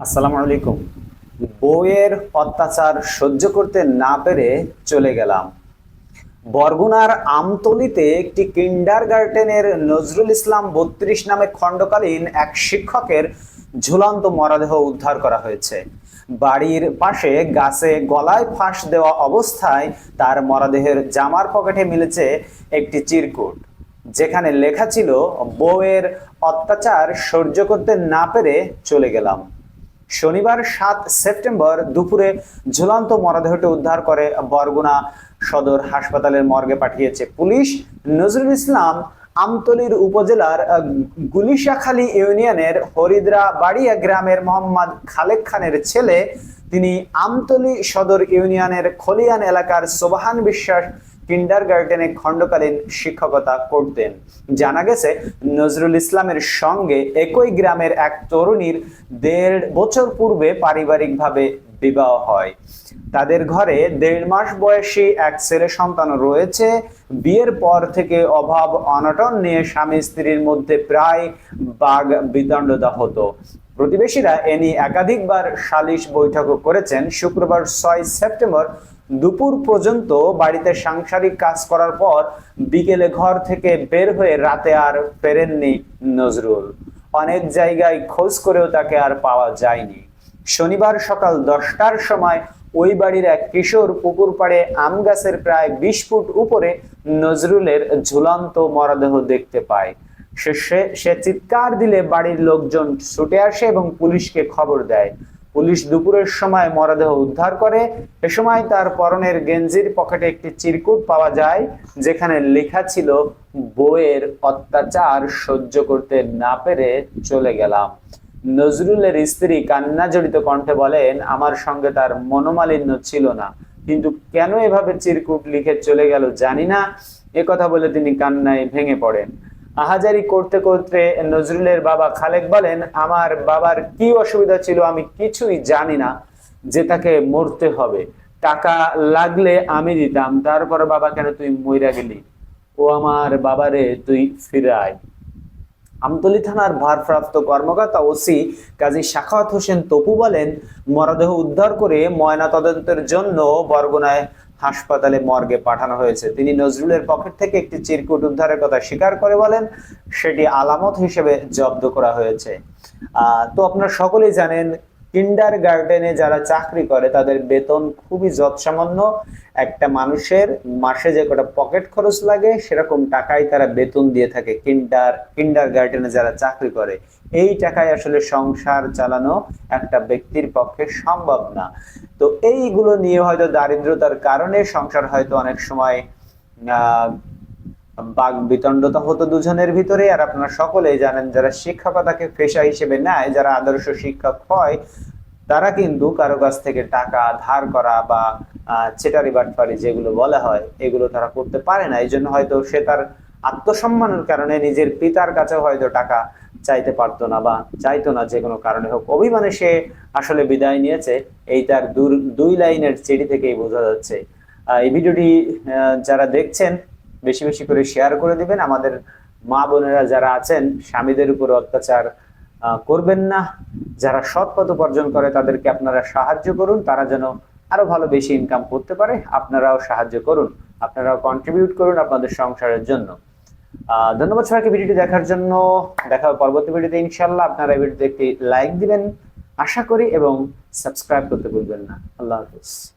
আসসালামু আলাইকুম। বউয়ের অত্যাচার সহ্য করতে না পেরে চলে গেলাম। বরগুনার আমতলিতে একটি কিন্ডার গার্ডেনের নজরুল ইসলাম বত্রিশ নামে খণ্ডকালীন এক শিক্ষকের ঝুলন্ত মরদেহ উদ্ধার করা হয়েছে। বাড়ির পাশে গাছে গলায় ফাঁস দেওয়া অবস্থায় তার মরদেহের জামার পকেটে মিলেছে একটি চিরকুট, যেখানে লেখা ছিল, বউয়ের অত্যাচার সহ্য করতে না পেরে চলে গেলাম। শনিবার সাত সেপ্টেম্বর দুপুরে ঝুলন্ত মরদেহটি উদ্ধার করে বরগুনা সদর হাসপাতালের মর্গে পাঠিয়েছে পুলিশ। নজরুল ইসলাম আমতলির উপজেলার গুলিশাখালী ইউনিয়নের হরিদ্রা বাড়িয়া গ্রামের মোহাম্মদ খালেক খানের ছেলে। তিনি আমতলি সদর ইউনিয়নের খলিয়ান এলাকার সোবাহান বিশ্বাস কিন্ডার গার্ডেনে খণ্ডকালীন শিক্ষকতা করতেন। জানা গেছে, নজরুল ইসলামের সঙ্গে একই গ্রামের এক তরুণীর দেড় বছর পূর্বে পারিবারিকভাবে বিবাহ হয়। তাদের ঘরে দেড় মাস বয়সী এক ছেলে সন্তান রয়েছে। বিয়ের পর থেকে অভাব, অনটন নিয়ে স্বামী স্ত্রীর মধ্যে প্রায় বাঘ বিদণ্ডতা হতো। প্রতিবেশীরা এ নিয়ে একাধিকবার সালিশ বৈঠকও করেছেন। শুক্রবার ছয় সেপ্টেম্বর দুপুর পর্যন্ত বাড়িতে সাংসারিক কাজ করার পর বিকেলে ঘর থেকে বের হয়ে রাতে আর ফেরেননি নজরুল। অনেক জায়গায় খোঁজ করেও তাকে আর পাওয়া যায়নি। শনিবার সকাল দশটার সময় ওই বাড়ির এক কিশোর পুকুর পাড়ে আম গাছের প্রায় বিশ ফুট উপরে নজরুলের ঝুলন্ত মরদেহ দেখতে পায়। সে চিৎকার দিলে বাড়ির লোকজন ছুটে আসে এবং পুলিশকে খবর দেয়। পুলিশ দুপুরের সময় মরদেহ উদ্ধার করে। এ সময় তার পরনের গেঞ্জির পকেটে একটি চিরকুট পাওয়া যায়, যেখানে লেখা ছিল বইয়ের অত্যাচার সহ্য করতে না পেরে চলে গেলাম। নজরুলের স্ত্রী কান্না জড়িত কণ্ঠে বলেন, আমার সঙ্গে তার মনোমালিন্য ছিল না। কিন্তু কেন এভাবে চিরকুট লিখে চলে গেল জানি না। এ কথা বলে তিনি কান্নায় ভেঙে পড়েন। আহাজারি করতে করতে নজরুলের বাবা খালেক বলেন, আমার বাবার কি অসুবিধা ছিল আমি কিছুই জানি না যে তাকে মরতে হবে। টাকা লাগলে আমি দিতাম, তারপর বাবা, কেন তুই মইরা গেলি? ও আমার বাবারে তুই ফিরায়। আমতলী থানার ভারপ্রাপ্ত কর্মকর্তা ওসি কাজী শাখাওয়াত হোসেন তপু বলেন, মরদেহ উদ্ধার করে ময়না তদন্তের জন্য বরগুনায় হাসপাতালে মর্গে পাঠানো হয়েছে। তিনি নজরুলের পকেট থেকে একটি চিরকুট উদ্ধারের কথা স্বীকার করে বলেন সেটি আলামত হিসেবে জব্দ করা হয়েছে। আহ, তো আপনারা সকলেই জানেন কিন্ডার গার্ডেনে যারা চাকরি করে, তাদের বেতন খুবই যৎসামান্য। একটা মানুষের মাসে যে কটা পকেট খরচ লাগে, সেরকম টাকায় তারা বেতন দিয়ে থাকে কিন্ডার কিন্ডার গার্ডেনে যারা চাকরি করে। এই টাকায় আসলে সংসার চালানো একটা ব্যক্তির পক্ষে সম্ভব না। তো এইগুলো নিয়ে হয়তো দারিদ্রতার কারণে সংসার হয়তো অনেক সময়, আহ বাক বিতণ্ডতা হতো দুজনের ভিতরে আর আপনারা সকলেই জানেন যারা শিক্ষকতাকে পেশা হিসেবে নেয়, যারা আদর্শ শিক্ষক হয়, তারা কিন্তু কারও কাছ থেকে টাকা ধার করা বা চেটারি বাটপারি যেগুলো বলা হয়, এগুলো তারা করতে পারে না। এই জন্য হয়তো সে তার আত্মসম্মানের কারণে নিজের পিতার কাছে হয়তো টাকা চাইতে পারতো না বা চাইতো না, যে কোনো কারণে হোক। অভিমানে সে আসলে বিদায় নিয়েছে। এই তার দুই লাইনের চিঠি থেকেই বোঝা যাচ্ছে। এই ভিডিওটি যারা দেখছেন বেশি বেশি করে শেয়ার করে দিবেন। আমাদের মা বোনেরা যারা আছেন, স্বামীদের উপর অত্যাচার করবেন না। যারা সৎ পথ উপার্জন করে, তাদেরকে আপনারা সাহায্য করুন। তারা যেন আরও ভালো বেশি ইনকাম করতে পারে, আপনারাও সাহায্য করুন। আপনারাও কন্ট্রিবিউট করুন আপনাদের সংসারের জন্য। ধন্যবাদ সবাইকে ভিডিওটি দেখার জন্য। দেখা হবে পরবর্তী ভিডিওতে ইনশাল্লাহ আপনারা এই ভিডিওতে একটি লাইক দিবেন। আশা করি এবং সাবস্ক্রাইব করতে ভুলবেন না। আল্লাহ হাফিজ।